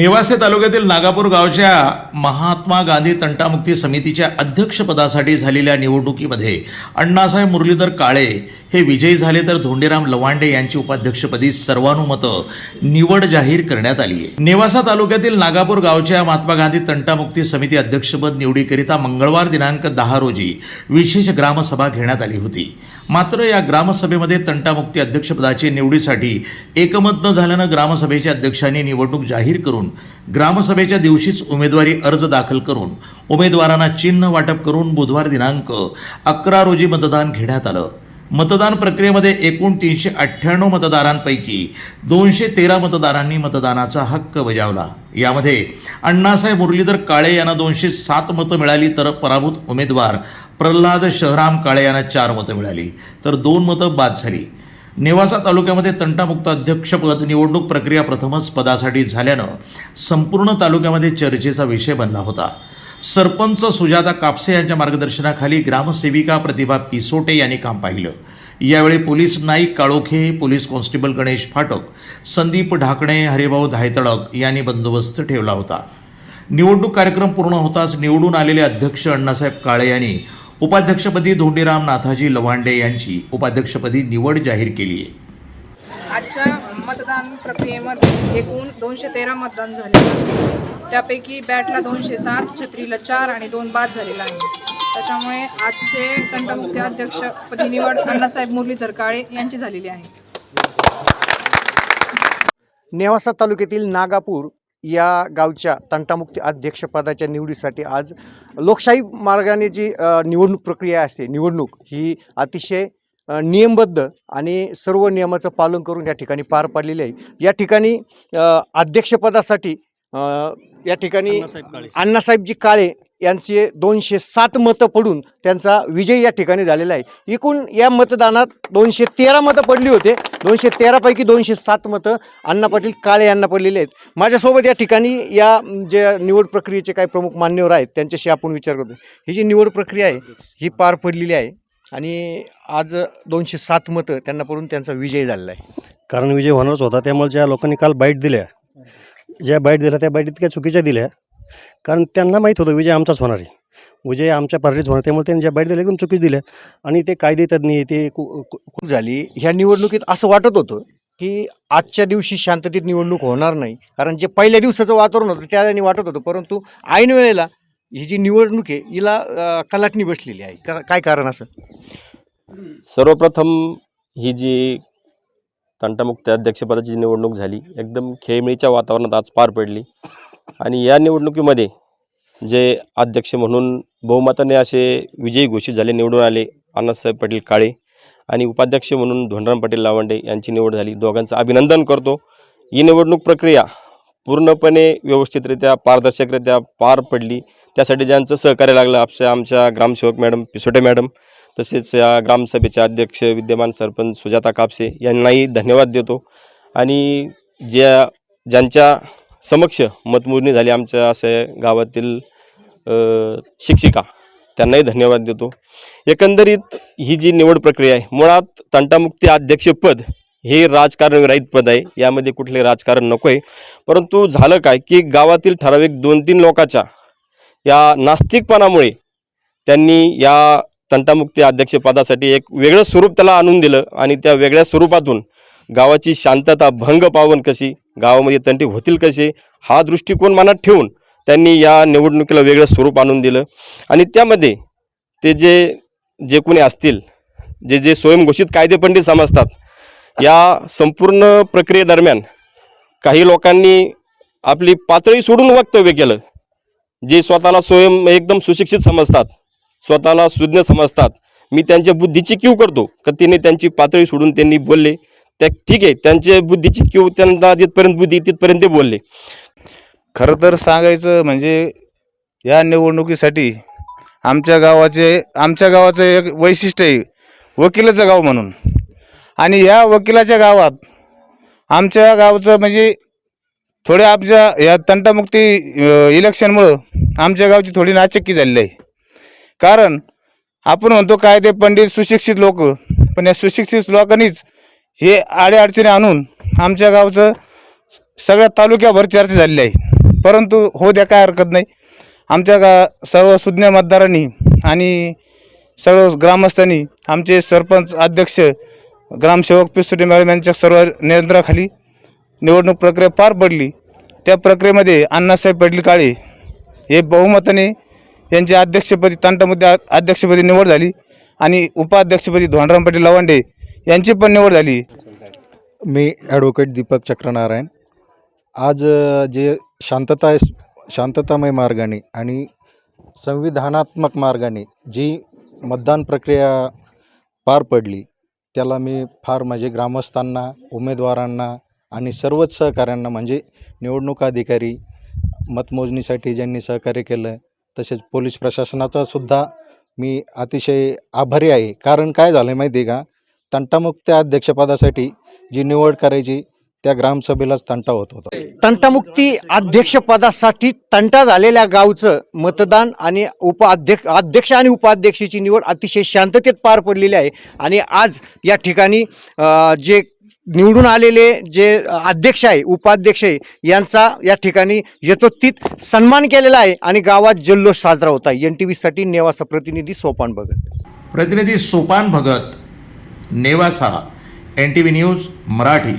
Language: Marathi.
नेवासे तालुक्यातील नागापूर गावच्या महात्मा गांधी तंटामुक्ती समितीच्या अध्यक्षपदासाठी झालेल्या निवडणुकीमध्ये अण्णासाहेब मुरलीधर काळे हे विजयी झाले तर धोंडीराम लवांडे यांची उपाध्यक्षपदी सर्वानुमत निवड जाहीर करण्यात आली आहे. नेवासा तालुक्यातील नागापूर गावच्या महात्मा गांधी तंटामुक्ती समिती अध्यक्षपद निवडीकरिता मंगळवार दिनांक दहा रोजी विशेष ग्रामसभा घेण्यात आली होती. मात्र या ग्रामसभेमध्ये तंटामुक्ती अध्यक्षपदाची निवडीसाठी एकमत न झाल्यानं ग्रामसभेच्या अध्यक्षांनी निवडणूक जाहीर करून ग्रामसभेच्या दिवशीच उमेदवारी अर्ज दाखल करून उमेदवारांना चिन्ह वाटप करून बुधवार दिनांक अकरा रोजी मतदान घेण्यात आलं. मतदान प्रक्रियेमध्ये एकूण तीनशे अठ्ठ्याण्णव मतदारांपैकी दोनशे तेरा मतदारांनी मतदानाचा हक्क बजावला. यामध्ये अण्णासाहेब मुरलीधर काळे यांना दोनशे सात मतं मिळाली तर पराभूत उमेदवार प्रल्हाद शहराम काळे यांना चार मतं मिळाली. तर दोन मतं बाद झाली. नेवासा तालुक्यामध्ये तंटामुक्त अध्यक्षपद निवडणूक प्रक्रिया प्रथमच पदासाठी झाल्यानं संपूर्ण तालुक्यामध्ये चर्चेचा विषय बनला होता. सरपंच सुजाता कापसे यांच्या मार्गदर्शनाखाली ग्रामसेविका प्रतिभा पिसोटे यांनी काम पाहिलं. यावेळी police Naik Kalokhe police constable Ganesh Phatak Sandeep Dhakane Haribhau Dhaytalak यांनी बंदोबस्त ठेवला होता. निवडणूक कार्यक्रम पूर्ण होताच निवडून आलेले अध्यक्ष अण्णासाहेब काळे यांनी उपाध्यक्षपदी धोंडीराम नाथाजी लवांडे यांची उपाध्यक्षपदी निवड जाहीर केली आहे. आजच्या मतदान प्रक्रियेमध्ये एकूण दोनशे तेरा मतदान झाले त्यापैकी बॅटला दोनशे सात छत्रीला चार आणि दोन बाद झालेला आहे. त्याच्यामुळे आजचे तंटमुक्ती अध्यक्षपदी निवड अण्णासाहेब मुरलीधर काळे यांची झालेली आहे. नेवासा तालुक्यातील नागापूर या गावच्या तंटामुक्ती अध्यक्षपदाच्या निवडीसाठी आज लोकशाही मार्गाने जी निवडणूक प्रक्रिया असते निवडणूक ही अतिशय नियमबद्ध आणि सर्व नियमाचं पालन करून या ठिकाणी पार पाडलेली आहे. या ठिकाणी अध्यक्षपदासाठी या ठिकाणी अण्णासाहेबजी काळे यांचे दोनशे सात मतं पडून त्यांचा विजय या ठिकाणी झालेला आहे. एकूण या मतदानात दोनशे तेरा मतं पडली होते. दोनशे तेरापैकी दोनशे सात मतं अण्णा पाटील काळे यांना पडलेले आहेत. माझ्यासोबत या ठिकाणी या ज्या निवड प्रक्रियेचे काही प्रमुख मान्यवर आहेत त्यांच्याशी आपण विचार करतो. ही जी निवड प्रक्रिया आहे ही पार पडलेली आहे आणि आज दोनशे सात मतं त्यांना पडून त्यांचा विजय झालेला आहे. कारण विजय होणारच होता. त्यामुळे ज्या लोकांनी काल बाईट दिल्या ज्या बाईट दिल्या त्या बाईट इतक्या चुकीच्या दिल्या. कारण त्यांना माहीत होतं विजय आमचाच होणार आहे. विजय आमच्या पार्टीच होणार त्यामुळे त्यांनी ज्या बाईट दिल्या एकदम चुकीच दिल्या. आणि ते कायदेतज्ञ आहे, ते कु- कु- खूप झाली. ह्या निवडणुकीत असं वाटत होतं की आजच्या दिवशी शांततेत निवडणूक होणार नाही. कारण जे पहिल्या दिवसाचं वातावरण होतं त्याने वाटत होतं. परंतु ऐन वेळेला ही जी निवडणूक आहे हिला अं, कलाटणी बसलेली आहे. का- काय कारण असं? सर्वप्रथम ही जी तंटामुक्त अध्यक्षपदाची जी निवडणूक झाली एकदम खेळमेळीच्या वातावरणात आज पार पडली. आणि या निवडणुकीमध्ये जे अध्यक्ष म्हणून बहुमताने असे विजयी घोषित झाले निवडून आले अण्णासाहेब पाटील काळे आणि उपाध्यक्ष म्हणून धोंडराम पाटील लावंडे यांची निवड झाली. दोघांचं अभिनंदन करतो. ही निवडणूक प्रक्रिया पूर्णपणे व्यवस्थितरित्या पारदर्शकरित्या पार पडली. त्यासाठी ज्यांचं सहकार्य लागलं आपल्या आमच्या ग्रामसेवक मॅडम पिसोटे मॅडम तसेच या ग्रामसभेचे अध्यक्ष विद्यमान सरपंच सुजाता कापसे यांनाही धन्यवाद देतो. आणि ज्या ज्यांच्या समक्ष मतमोजणी झाली आमच्या असे गावातील शिक्षिका. त्यांनाही धन्यवाद देतो. एकंदरीत ही जी निवड प्रक्रिया आहे मुळात तंटामुक्ती अध्यक्षपद हे राजकारण रहित पद आहे. यामध्ये कुठले राजकारण नको आहे परंतु झालं काय की गावातील ठराविक दोन तीन लोकांच्या या नास्तिकपणामुळे त्यांनी या तंटामुक्ती अध्यक्षपदासाठी एक वेगळं स्वरूप त्याला आणून दिलं आणि त्या वेगळ्या स्वरूपातून गावाची शांतता भंग पावन कशी गावामध्ये तंटे होतील कसे हा दृष्टिकोन मनात ठेवून त्यांनी या निवडणुकीला वेगळं स्वरूप आणून दिलं. आणि त्यामध्ये ते जे जे कोणी असतील जे जे स्वयंघोषित कायदेपंडित समजतात या संपूर्ण प्रक्रियेदरम्यान काही लोकांनी आपली पातळी सोडून वक्तव्य केलं. जे स्वतःला स्वयं एकदम सुशिक्षित समजतात स्वतःला सुज्ञ समजतात. मी त्यांच्या बुद्धीची क्यू करतो का तिने त्यांची पातळी सोडून त्यांनी बोलले. त्या ठीक आहे त्यांच्या बुद्धीची किंवा त्यांना जिथपर्यंत बुद्धी तिथपर्यंत ते बोलले. खरं तर सांगायचं म्हणजे या निवडणुकीसाठी आमच्या गावाचे आमच्या गावाचं एक वैशिष्ट्य आहे वकिलाचं गाव म्हणून. आणि या वकिलाच्या गावात आमच्या गावचं म्हणजे थोडे आमच्या या तंटामुक्ती इलेक्शनमुळं आमच्या गावची थोडी नाचक्की झालेली आहे. कारण आपण म्हणतो काय ते पंडित सुशिक्षित लोक पण या सुशिक्षित लोकांनीच हे आडेअडचणी आणून आमच्या गावचं सगळ्या तालुक्याभर चर्चा झालेली आहे. परंतु हो द्या काय हरकत नाही. आमच्या गा सर्व सुज्ञ मतदारांनी आणि सर्व ग्रामस्थांनी आमचे सरपंच अध्यक्ष ग्रामसेवक पिस्तुटे मॅडम यांच्या सर्व नियंत्रणाखाली निवडणूक प्रक्रिया पार पडली. त्या प्रक्रियेमध्ये अण्णासाहेब पडली काळे हे बहुमताने यांच्या अध्यक्षपदी तांटामध्ये अध्यक्षपदी निवड झाली आणि उपाध्यक्षपदी धोंडराम पाटील लवांडे यांची पण निवड झाली. मी ॲडव्होकेट दीपक चक्रनारायण. आज जे शांतता शांततामय मार्गाने आणि संविधानात्मक मार्गाने जी मतदान प्रक्रिया पार पडली त्याला मी फार माझे ग्रामस्थांना उमेदवारांना आणि सर्वच सहकाऱ्यांना म्हणजे निवडणूक अधिकारी मतमोजणीसाठी ज्यांनी सहकार्य केलं तसेच पोलीस प्रशासनाचासुद्धा मी अतिशय आभारी आहे. कारण काय झालं आहे माहिती आहे का? तंटामुक्त अध्यक्षपदासाठी जी निवड करायची त्या ग्रामसभेलाच तंटा होत होता. तंटामुक्ती अध्यक्षपदासाठी तंटा झालेल्या गावचं मतदान आणि उपाध्यक्ष अध्यक्ष आणि उपाध्यक्षाची निवड अतिशय शांततेत पार पडलेली आहे. आणि आज या ठिकाणी जे निवडून आलेले जे अध्यक्ष आहे उपाध्यक्ष आहे यांचा या ठिकाणी यथोचित सन्मान केलेला आहे आणि गावात जल्लोष साजरा होत एन टी व्हीसाठी नेवासा प्रतिनिधी सोपान भगत. प्रतिनिधी Sopan Bhagat Nevasa N T V news Marathi.